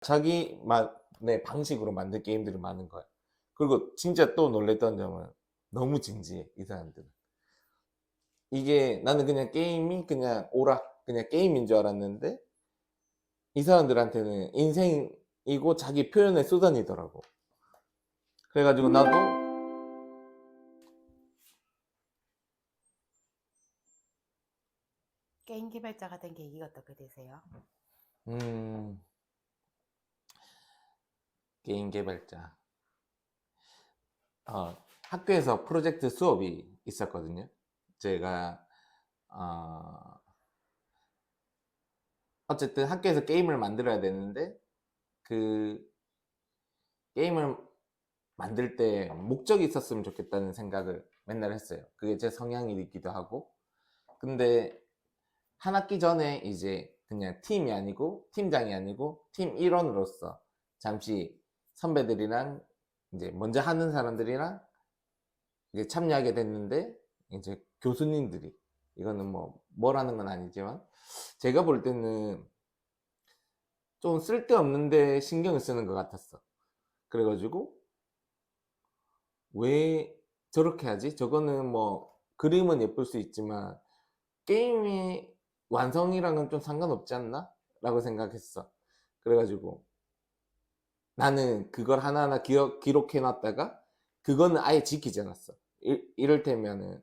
자기만의 방식으로 만든 게임들이 많은 거야. 그리고 진짜 또 놀랬던 점은 너무 진지해, 이 사람들은. 이게 나는 그냥 게임이 그냥 오락, 그냥 게임인 줄 알았는데 이 사람들한테는 인생이고 자기 표현의 수단이더라고. 그래가지고 나도 게임 개발자가 된 계기가 어떻게 되세요? 음, 게임 개발자. 어, 학교에서 프로젝트 수업이 있었거든요. 제가, 어, 어쨌든 학교에서 게임을 만들어야 되는데, 그, 게임을 만들 때 목적이 있었으면 좋겠다는 생각을 맨날 했어요. 그게 제 성향이기도 하고. 근데 한 학기 전에 이제 그냥 팀이 아니고 팀장이 아니고 팀 일원으로서 잠시 선배들이랑 이제 먼저 하는 사람들이랑 이제 참여하게 됐는데 이제 교수님들이 이거는 뭐 뭐라는 건 아니지만 제가 볼 때는 좀 쓸데없는데 신경을 쓰는 것 같았어. 그래가지고 왜 저렇게 하지? 저거는 뭐 그림은 예쁠 수 있지만 게임의 완성이랑은 좀 상관없지 않나? 라고 생각했어. 그래가지고 나는 그걸 하나하나 기억, 기록해놨다가 그거는 아예 지키지 않았어. 이, 이를테면은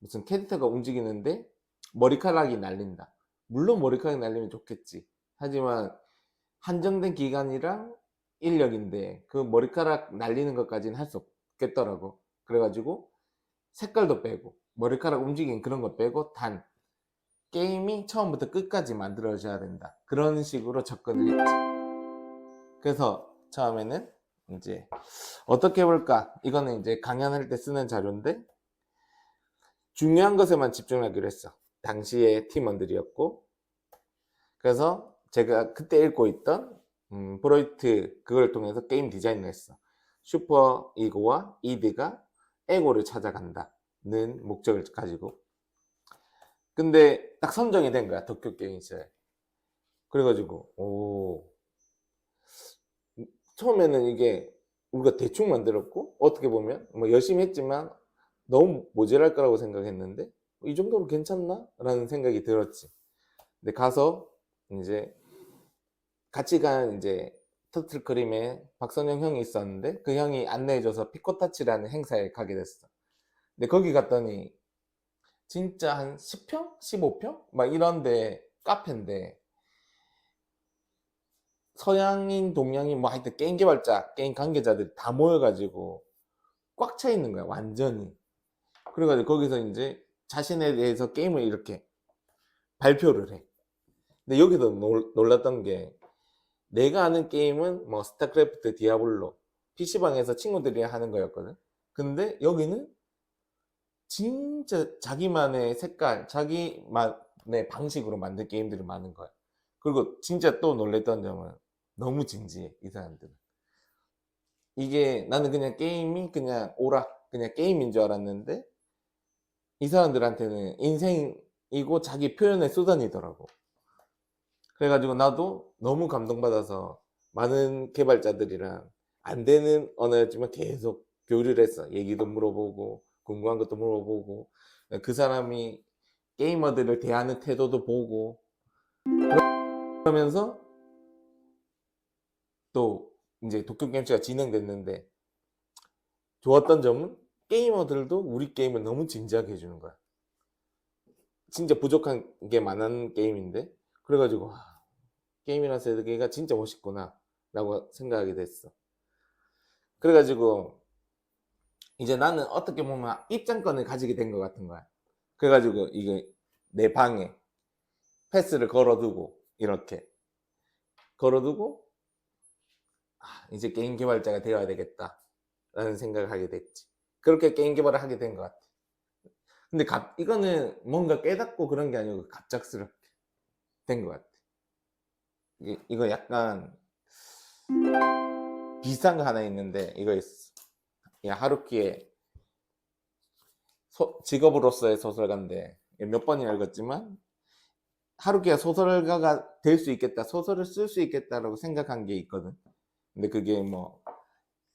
무슨 캐릭터가 움직이는데 머리카락이 날린다. 물론 머리카락이 날리면 좋겠지. 하지만 한정된 기간이랑 인력인데 그 머리카락 날리는 것까지는 할 수 없겠더라고. 그래가지고 색깔도 빼고 머리카락 움직이는 그런 거 빼고 단 게임이 처음부터 끝까지 만들어져야 된다. 그런 식으로 접근을 했지. 그래서 처음에는 이제 어떻게 해볼까? 이거는 이제 강연할 때 쓰는 자료인데 중요한 것에만 집중하기로 했어. 당시의 팀원들이었고 그래서 제가 그때 읽고 있던 음, 브로이트 그걸 통해서 게임 디자인을 했어. 슈퍼 이고와 이드가 에고를 찾아간다는 목적을 가지고 근데 딱 선정이 된 거야 도쿄 게임쇼에 그래가지고 오 처음에는 이게 우리가 대충 만들었고 어떻게 보면 뭐 열심히 했지만 너무 모자랄 거라고 생각했는데 이 정도로 괜찮나? 라는 생각이 들었지 근데 가서 이제 같이 간 이제 터틀크림에 박선영 형이 있었는데 그 형이 안내해줘서 피코타치라는 행사에 가게 됐어 근데 거기 갔더니 진짜 한 10평? 15평? 막 이런데 카페인데 서양인, 동양인, 뭐 하여튼 게임 개발자, 게임 관계자들이 다 모여가지고 꽉 차 있는 거야, 완전히. 그래가지고 거기서 이제 자신에 대해서 게임을 이렇게 발표를 해. 근데 여기서 놀, 놀랐던 게 내가 아는 게임은 뭐 스타크래프트, 디아블로, PC방에서 친구들이 하는 거였거든. 근데 여기는 진짜 자기만의 색깔, 자기만의 방식으로 만든 게임들이 많은 거야. 그리고 진짜 또 놀랬던 점은 너무 진지해, 이 사람들은. 이게 나는 그냥 게임이 그냥 오락, 그냥 게임인 줄 알았는데 이 사람들한테는 인생이고 자기 표현의 수단이더라고. 그래가지고 나도 너무 감동받아서 많은 개발자들이랑 안 되는 언어였지만 계속 교류를 했어. 얘기도 물어보고 궁금한 것도 물어보고 그 사람이 게이머들을 대하는 태도도 보고 그러면서 또 이제 도쿄 게임즈가 진행됐는데 좋았던 점은 게이머들도 우리 게임을 너무 진지하게 해주는 거야. 진짜 부족한 게 많은 게임인데 그래가지고 와, 게임이라는 세계가 진짜 멋있구나 라고 생각하게 됐어. 그래가지고 이제 나는 어떻게 보면 입장권을 가지게 된 것 같은 거야. 그래가지고 이게 내 방에 패스를 걸어두고 이렇게 걸어두고 아, 이제 게임 개발자가 되어야 되겠다 라는 생각을 하게 됐지. 그렇게 게임 개발을 하게 된 것 같아. 근데 갑, 이거는 뭔가 깨닫고 그런 게 아니고 갑작스럽게 된 것 같아. 이게, 이거 약간 비슷한 거 하나 있는데 이거 있어. 이 하루키의 소- 직업으로서의 소설가인데 몇 번이나 읽었지만 하루키가 소설가가 될 수 있겠다, 소설을 쓸 수 있겠다라고 생각한 게 있거든. 근데 그게 뭐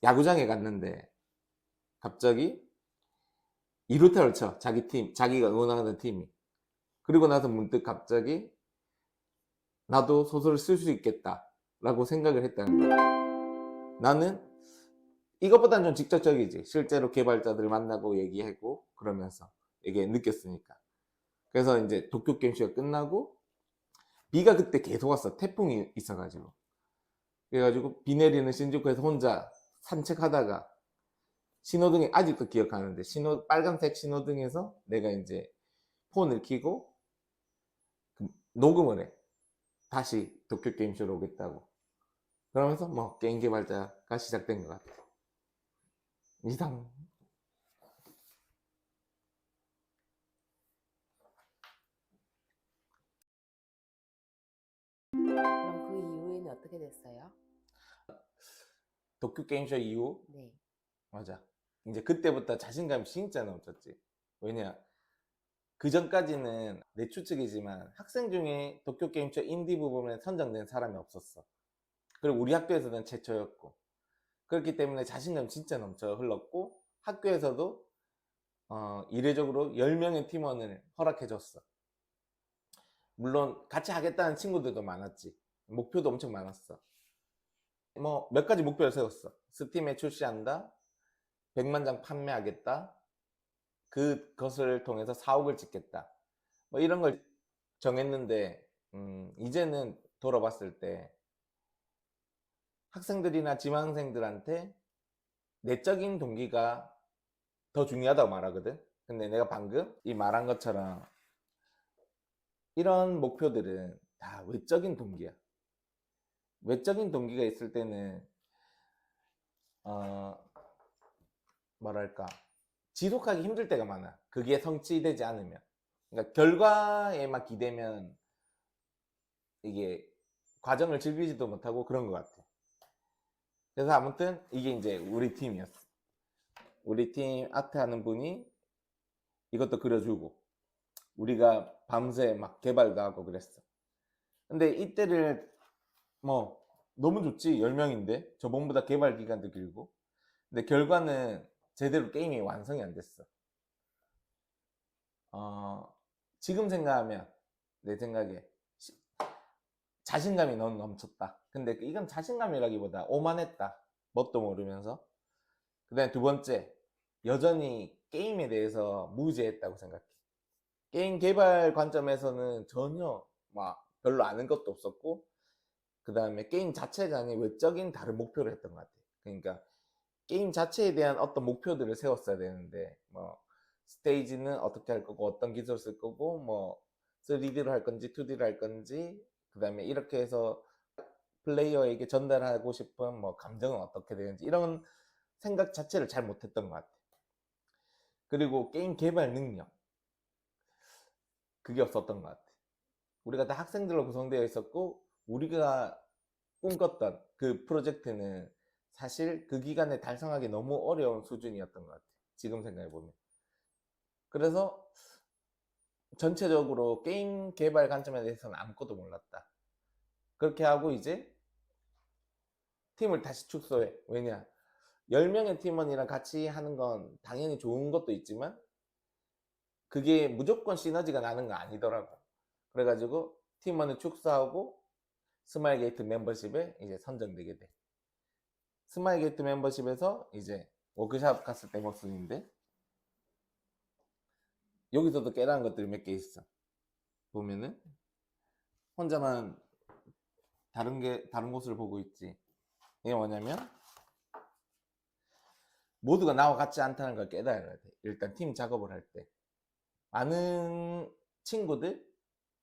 야구장에 갔는데 갑자기 2루타 를 쳐 자기 팀, 자기가 응원하는 팀이. 그리고 나서 문득 갑자기 나도 소설을 쓸 수 있겠다라고 생각을 했다는 거야. 나는 이것보다는 좀 직접적이지. 실제로 개발자들 만나고 얘기하고 그러면서 이게 느꼈으니까. 그래서 이제 도쿄 게임쇼가 끝나고 비가 그때 계속 왔어. 태풍이 있어가지고. 그래가지고 비 내리는 신주쿠에서 혼자 산책하다가 신호등에 아직도 기억하는데 신호 빨간색 신호등에서 내가 이제 폰을 켜고 그 녹음을 해. 다시 도쿄 게임쇼로 오겠다고. 그러면서 뭐 게임 개발자가 시작된 것 같아. 이상. 그럼 그 이후에는 어떻게 됐어요? 도쿄 게임쇼 이후 네. 맞아. 이제 그때부터 자신감이 진짜 넘쳤지. 왜냐? 그 전까지는 내 추측이지만 학생 중에 도쿄 게임쇼 인디 부분에 선정된 사람이 없었어. 그리고 우리 학교에서는 최초였고. 그렇기 때문에 자신감 진짜 넘쳐 흘렀고 학교에서도 어, 이례적으로 10명의 팀원을 허락해줬어. 물론 같이 하겠다는 친구들도 많았지. 목표도 엄청 많았어. 뭐 몇 가지 목표를 세웠어. 스팀에 출시한다. 100만 장 판매하겠다. 그것을 통해서 4억을 찍겠다. 뭐 이런 걸 정했는데 음, 이제는 돌아봤을 때 학생들이나 지망생들한테 내적인 동기가 더 중요하다고 말하거든. 근데 내가 방금 이 말한 것처럼 이런 목표들은 다 외적인 동기야. 외적인 동기가 있을 때는 어 뭐랄까 지속하기 힘들 때가 많아. 그게 성취되지 않으면. 그러니까 결과에만 기대면 이게 과정을 즐기지도 못하고 그런 것 같아. 그래서 아무튼 이게 이제 우리 팀이었어. 우리 팀 아트 하는 분이 이것도 그려주고 우리가 밤새 막 개발도 하고 그랬어. 근데 이때를 뭐 너무 좋지 10명인데 저번보다 개발 기간도 길고 근데 결과는 제대로 게임이 완성이 안 됐어. 어, 지금 생각하면 내 생각에 시- 자신감이 너무 넘쳤다. 근데 이건 자신감이라기보다 오만했다. 뭣도 모르면서. 그 다음에 두 번째, 여전히 게임에 대해서 무지했다고 생각해. 게임 개발 관점에서는 전혀 막 별로 아는 것도 없었고, 그 다음에 게임 자체가 아닌 외적인 다른 목표를 했던 것 같아. 그러니까 게임 자체에 대한 어떤 목표들을 세웠어야 되는데, 뭐, 스테이지는 어떻게 할 거고, 어떤 기술을 쓸 거고, 뭐, 3D로 할 건지, 2D로 할 건지, 그 다음에 이렇게 해서 플레이어에게 전달하고 싶은 뭐, 감정은 어떻게 되는지, 이런 생각 자체를 잘 못했던 것 같아. 그리고 게임 개발 능력. 그게 없었던 것 같아. 우리가 다 학생들로 구성되어 있었고, 우리가 꿈꿨던 그 프로젝트는 사실 그 기간에 달성하기 너무 어려운 수준이었던 것 같아. 지금 생각해보면. 그래서 전체적으로 게임 개발 관점에 대해서는 아무것도 몰랐다. 그렇게 하고 이제 팀을 다시 축소해. 왜냐? 10명의 팀원이랑 같이 하는 건 당연히 좋은 것도 있지만 그게 무조건 시너지가 나는 거 아니더라고. 그래가지고 팀원을 축소하고 스마일 게이트 멤버십에 이제 선정되게 돼. 스마일 게이트 멤버십에서 이제 워크샵 갔을 때 모습인데 여기서도 깨달은 것들이 몇 개 있어. 보면은 혼자만 다른 게 다른 곳을 보고 있지. 이게 뭐냐면 모두가 나와 같지 않다는 걸 깨달아야 돼. 일단 팀 작업을 할 때. 많은 친구들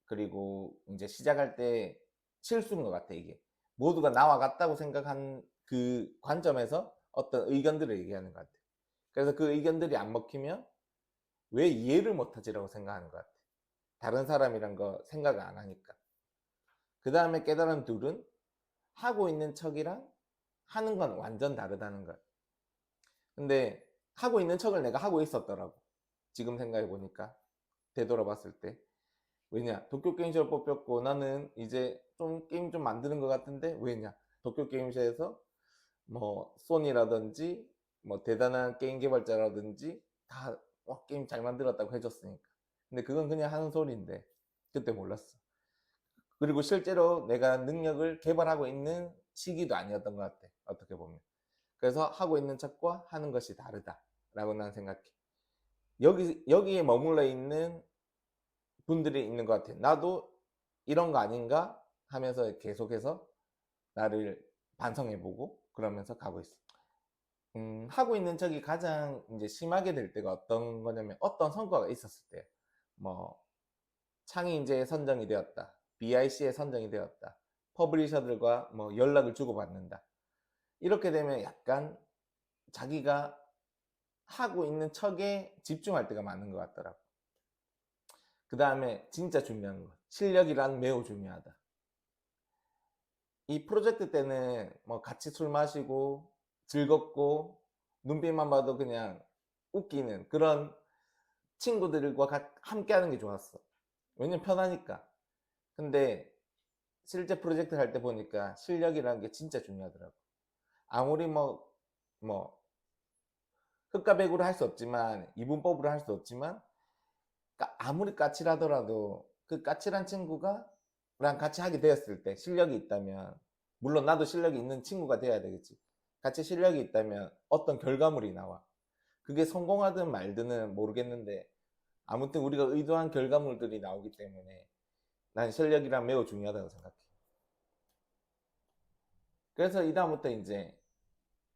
그리고 이제 시작할 때 실수인 것 같아 이게. 모두가 나와 같다고 생각한 그 관점에서 어떤 의견들을 얘기하는 것 같아. 그래서 그 의견들이 안 먹히면 왜 이해를 못하지라고 생각하는 것 같아. 다른 사람이란 거 생각을 안 하니까. 그 다음에 깨달은 둘은 하고 있는 척이랑 하는 건 완전 다르다는 걸. 근데 하고 있는 척을 내가 하고 있었더라고. 지금 생각해 보니까 되돌아봤을 때. 왜냐? 도쿄 게임쇼를 뽑혔고 나는 이제 좀 게임 좀 만드는 것 같은데 왜냐? 도쿄 게임쇼에서 뭐 소니라든지 뭐 대단한 게임 개발자라든지 다 와, 게임 잘 만들었다고 해줬으니까. 근데 그건 그냥 하는 소리인데 그때 몰랐어. 그리고 실제로 내가 능력을 개발하고 있는 시기도 아니었던 것 같아. 어떻게 보면. 그래서 하고 있는 척과 하는 것이 다르다 라고 난 생각해. 여기 여기에 머물러 있는 분들이 있는 것 같아. 나도 이런 거 아닌가 하면서 계속해서 나를 반성해보고 그러면서 가고 있어. 음, 하고 있는 척이 가장 이제 심하게 될 때가 어떤 거냐면 어떤 성과가 있었을 때, 뭐 창이 이제 선정이 되었다, BIC에 선정이 되었다, 퍼블리셔들과 뭐 연락을 주고받는다. 이렇게 되면 약간 자기가 하고 있는 척에 집중할 때가 많은 것 같더라고. 그 다음에 진짜 중요한 거 실력이란 매우 중요하다. 이 프로젝트 때는 뭐 같이 술 마시고 즐겁고 눈빛만 봐도 그냥 웃기는 그런 친구들과 가- 함께 하는 게 좋았어. 왜냐면 편하니까. 근데 실제 프로젝트 할 때 보니까 실력이라는 게 진짜 중요하더라고. 아무리 뭐, 뭐, 흑과 백으로 할 수 없지만, 이분법으로 할 수 없지만, 까- 아무리 까칠하더라도 그 까칠한 친구가 랑 같이 하게 되었을 때 실력이 있다면 물론 나도 실력이 있는 친구가 돼야 되겠지. 같이 실력이 있다면 어떤 결과물이 나와? 그게 성공하든 말든은 모르겠는데 아무튼 우리가 의도한 결과물들이 나오기 때문에 난 실력이란 매우 중요하다고 생각해. 그래서 이 다음부터 이제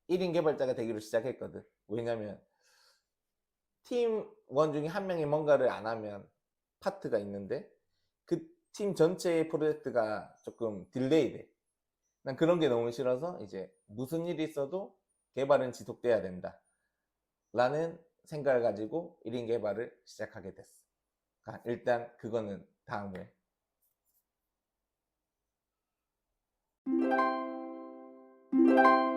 1인 개발자가 되기로 시작했거든. 왜냐면 팀원 중에 한 명이 뭔가를 안 하면 파트가 있는데 그 팀 전체의 프로젝트가 조금 딜레이 돼. 난 그런 게 너무 싫어서 이제 무슨 일이 있어도 개발은 지속돼야 된다. 라는 생각을 가지고 1인 개발을 시작하게 됐어. 아, 일단 그거는 다음에. 음.